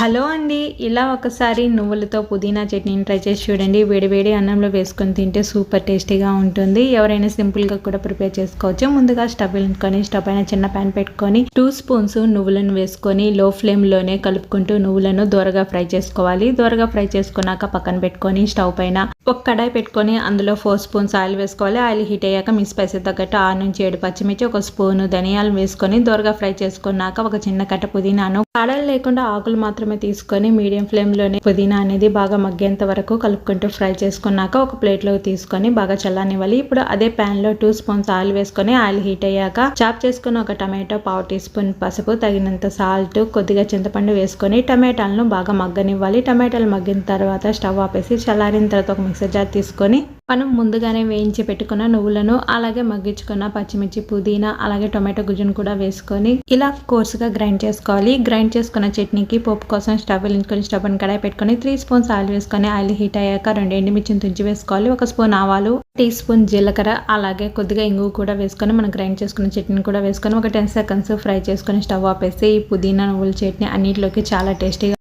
Hello అండి ఇలా ఒకసారి నువ్వులతో పుదీనా చట్నీని ట్రై చేసి చూడండి. వేడివేడి అన్నంలో వేసుకొని తింటే సూపర్ టేస్టీగా ఉంటుంది. ఎవరైనా సింపుల్గా కూడా ప్రిపేర్ చేసుకోవచ్చు. ముందుగా స్టవ్ వెలుకొని స్టవ్ పైన చిన్న ప్యాన్ పెట్టుకొని టూ స్పూన్స్ నువ్వులను వేసుకొని లో ఫ్లేమ్లోనే కలుపుకుంటూ నువ్వులను దూరగా ఫ్రై చేసుకోవాలి. దూరగా ఫ్రై చేసుకున్నాక పక్కన పెట్టుకొని స్టవ్ పైన ఒక కడాయి పెట్టుకొని అందులో ఫోర్ స్పూన్స్ ఆయిల్ వేసుకోవాలి. ఆయిల్ హీట్ అయ్యాక మీ స్పైసెస్ తగ్గట్టు ఆరు నుంచి ఏడు పచ్చిమిర్చి ఒక స్పూన్ ధనియాలు వేసుకొని దూరగా ఫ్రై చేసుకున్నాక ఒక చిన్న కట్ట పుదీనాను. కాడలు లేకుండా ఆకులు మాత్రం మాత్రమే తీసుకొని మీడియం ఫ్లేమ్లోనే పుదీనా అనేది బాగా మగ్గేంత వరకు కలుపుకుంటూ ఫ్రై చేసుకున్నాక ఒక ప్లేట్లోకి తీసుకొని బాగా చల్లనివ్వాలి. ఇప్పుడు అదే ప్యాన్లో టూ స్పూన్స్ ఆయిల్ వేసుకొని ఆయిల్ హీట్ అయ్యాక చాప్ చేసుకుని ఒక టమాటో పావు టీ స్పూన్ పసుపు తగినంత సాల్ట్ కొద్దిగా చింతపండు వేసుకొని టమాటాలను బాగా మగ్గనివ్వాలి. టమాటాలు మగ్గిన తర్వాత స్టవ్ ఆపేసి చల్లారిన తర్వాత ఒక మిక్సర్ జార్ తీసుకొని మనం ముందుగానే వేయించి పెట్టుకున్న నువ్వులను అలాగే మగ్గించుకున్న పచ్చిమిర్చి పుదీనా అలాగే టొమాటో గుజ్జును కూడా వేసుకొని ఇలా కోర్సుగా గ్రైండ్ చేసుకోవాలి. గ్రైండ్ చేసుకున్న చట్నీకి పోపు కోసం స్టవ్ వెలించుకొని స్టవ్ అని కడాయి పెట్టుకొని త్రీ స్పూన్స్ ఆయిల్ వేసుకొని ఆయిల్ హీట్ అయ్యాక రెండు ఎండుమిర్చిని తుంచి వేసుకోవాలి. ఒక స్పూన్ ఆవాలు టీ స్పూన్ జీలకర్ర అలాగే కొద్దిగా ఇంగు కూడా వేసుకొని మనం గ్రైండ్ చేసుకున్న చట్నీని కూడా వేసుకొని ఒక టెన్ సెకండ్స్ ఫ్రై చేసుకొని స్టవ్ ఆపేసి ఈ పుదీనా నువ్వుల చట్నీ అన్నిటిలోకి చాలా టేస్టీగా